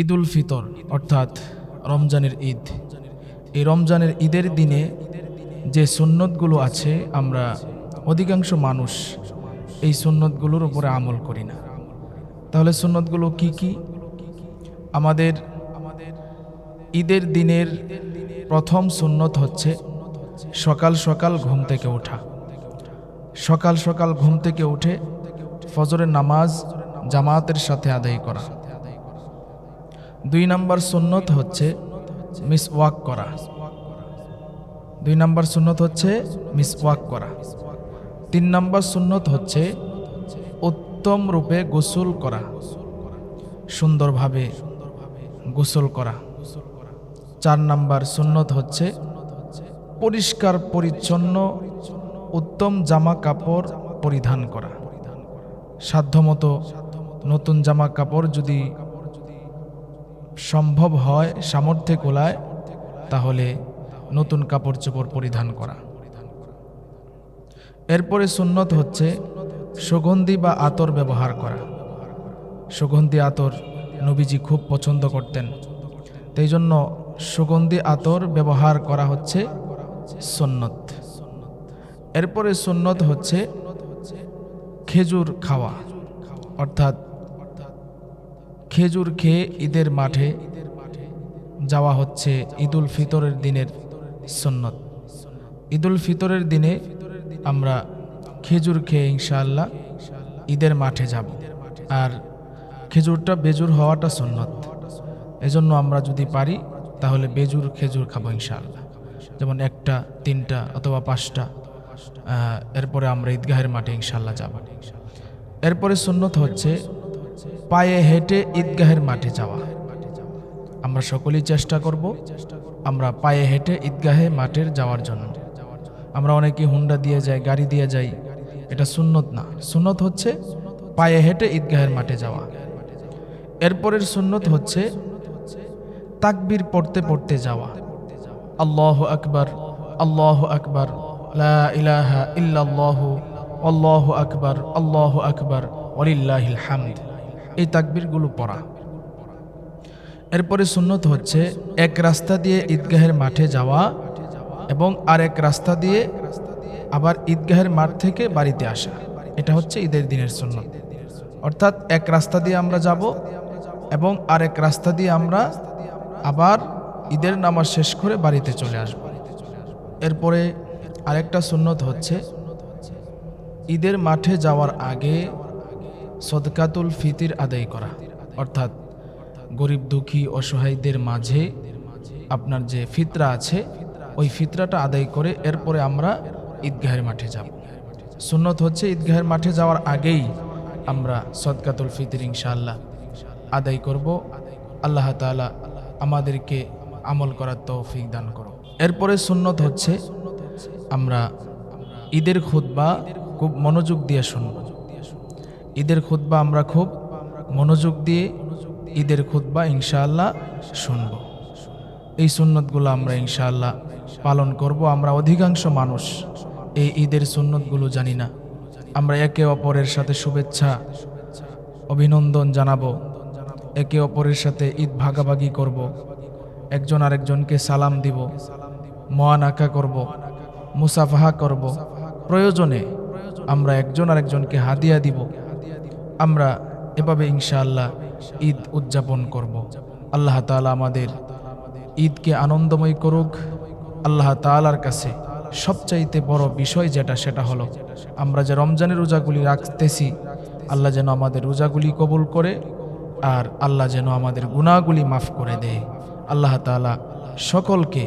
ঈদ উল ফিতর, অর্থাৎ রমজানের ঈদ। এই রমজানের ঈদের দিনে যে সুন্নতগুলো আছে, আমরা অধিকাংশ মানুষ এই সুন্নতগুলোর উপরে আমল করি না। তাহলে সুন্নতগুলো কি কি? আমাদের ঈদের দিনের প্রথম সুন্নত হচ্ছে সকাল সকাল ঘুম থেকে ওঠা। সকাল সকাল ঘুম থেকে উঠে ফজরের নামাজ জামাতের সাথে আদায় করা। দুই নাম্বার সুন্নত হচ্ছে মিস ওয়াক করা। দুই নাম্বার সুন্নত হচ্ছে মিস ওয়াক করা। তিন নাম্বার সুন্নত হচ্ছে উত্তম রূপে গোসল করা। সুন্দরভাবে গোসল করা। চার নাম্বার সুন্নত হচ্ছে পরিষ্কার, পরিচ্ছন্ন, উত্তম জামা কাপড় পরিধান করা। সাধ্যমতো নতুন জামা কাপড় যদি সম্ভব হয় সামর্থ্যে কোলায়, তাহলে নতুন কাপড় চোপড় পরিধান করা। এরপরে সুন্নত হচ্ছে সুগন্ধি বা আতর ব্যবহার করা। সুগন্ধি আতর নবীজি খুব পছন্দ করতেন। সেই জন্য সুগন্ধি আতর ব্যবহার করা হচ্ছে সুন্নত। এরপরে সুন্নত হচ্ছে খেজুর খাওয়া, অর্থাৎ খেজুর খেয়ে ঈদের মাঠে যাওয়া হচ্ছে ঈদুল ফিতরের দিনের সুন্নত। ঈদুল ফিতরের দিনে আমরা খেজুর খেয়ে ইনশাআল্লাহ ঈদের মাঠে যাব। আর খেজুরটা বেজুর হওয়াটা সুন্নত। এজন্য আমরা যদি পারি, তাহলে বেজুর খেজুর খাব ইনশাআল্লাহ। যেমন একটা, তিনটা অথবা পাঁচটা এরপরে আমরা ঈদগাহের মাঠে ইনশাআল্লাহ যাব। এরপরে সুন্নত হচ্ছে পায়ে হেঁটে ঈদগাহের মাঠে যাওয়া। আমরা সকলেই চেষ্টা করব আমরা পায়ে হেঁটে ঈদগাহে মাঠের যাওয়ার জন্য। আমরা অনেকে হুন্ডা দিয়ে যাই, গাড়ি দিয়ে যাই। এটা সুন্নত না। সুন্নত হচ্ছে পায়ে হেঁটে ঈদগাহের মাঠে যাওয়া। এরপরের সুন্নত হচ্ছে তাকবির পড়তে পড়তে যাওয়া। আল্লাহ আকবার আল্লাহ আকবার ইলাহা আল্লাহ আকবার আল্লাহ আকবার ওলিল্লাহিল হামদ। এই তাকবীরগুলো পড়া। এরপরে সুন্নত হচ্ছে এক রাস্তা দিয়ে ঈদগাহের মাঠে যাওয়া এবং আরেক রাস্তা দিয়ে আবার ঈদগাহের মাঠ থেকে বাড়িতে আসা। এটা হচ্ছে ঈদের দিনের সুন্নত। অর্থাৎ এক রাস্তা দিয়ে আমরা যাব এবং আরেক রাস্তা দিয়ে আমরা আবার ঈদের নামাজ শেষ করে বাড়িতে চলে আসব। এরপরে আরেকটা সুন্নত হচ্ছে ঈদের মাঠে যাওয়ার আগে সদকাতুল ফিতির আদায় করা। অর্থাৎ গরিব দুঃখী অসহায়দের মাঝে আপনার যে ফিতরা আছে, ওই ফিতরাটা আদায় করে এরপরে আমরা ঈদগাহের মাঠে যাব। সুন্নত হচ্ছে ঈদগাহের মাঠে যাওয়ার আগেই আমরা সদকাতুল ফিতির ইনশাআল্লাহ আদায় করব। আল্লাহ তাআলা আমাদেরকে আমল করার তৌফিক দান করো এরপরে সুন্নত হচ্ছে আমরা ঈদের খুতবা খুব মনোযোগ দিয়ে শুনব। ঈদের খুতবা আমরা খুব মনোযোগ দিয়ে ঈদের খুতবা ইনশাআল্লাহ শুনব। এই সুন্নতগুলো আমরা ইনশাআল্লাহ পালন করব। আমরা অধিকাংশ মানুষ এই ঈদের সুন্নতগুলো জানি না। আমরা একে অপরের সাথে শুভেচ্ছা, অভিনন্দন জানাব। একে অপরের সাথে ঈদ ভাগাভাগি করব। একজন আরেকজনকে সালাম দিব। মহান আঁকা করব। মুসাফাহা করব। প্রয়োজনে আমরা একজন আরেকজনকে হাদিয়া দিব। আমরা এভাবে ইনশাআল্লাহ ঈদ উদযাপন করব। আল্লাহ তাআলা আমাদের ঈদকে আনন্দময় করুক। আল্লাহ তাআলার কাছে সবচাইতে বড় বিষয় যেটা, সেটা হলো আমরা যে রমজানের রোজাগুলি রাখতেছি, আল্লাহ যেন আমাদের রোজাগুলি কবুল করে আর আল্লাহ যেন আমাদের গুণাগুলি মাফ করে দেয়। আল্লাহ তাআলা সকলকে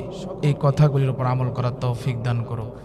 এই কথাগুলির উপর আমল করার তৌফিক দান করুক।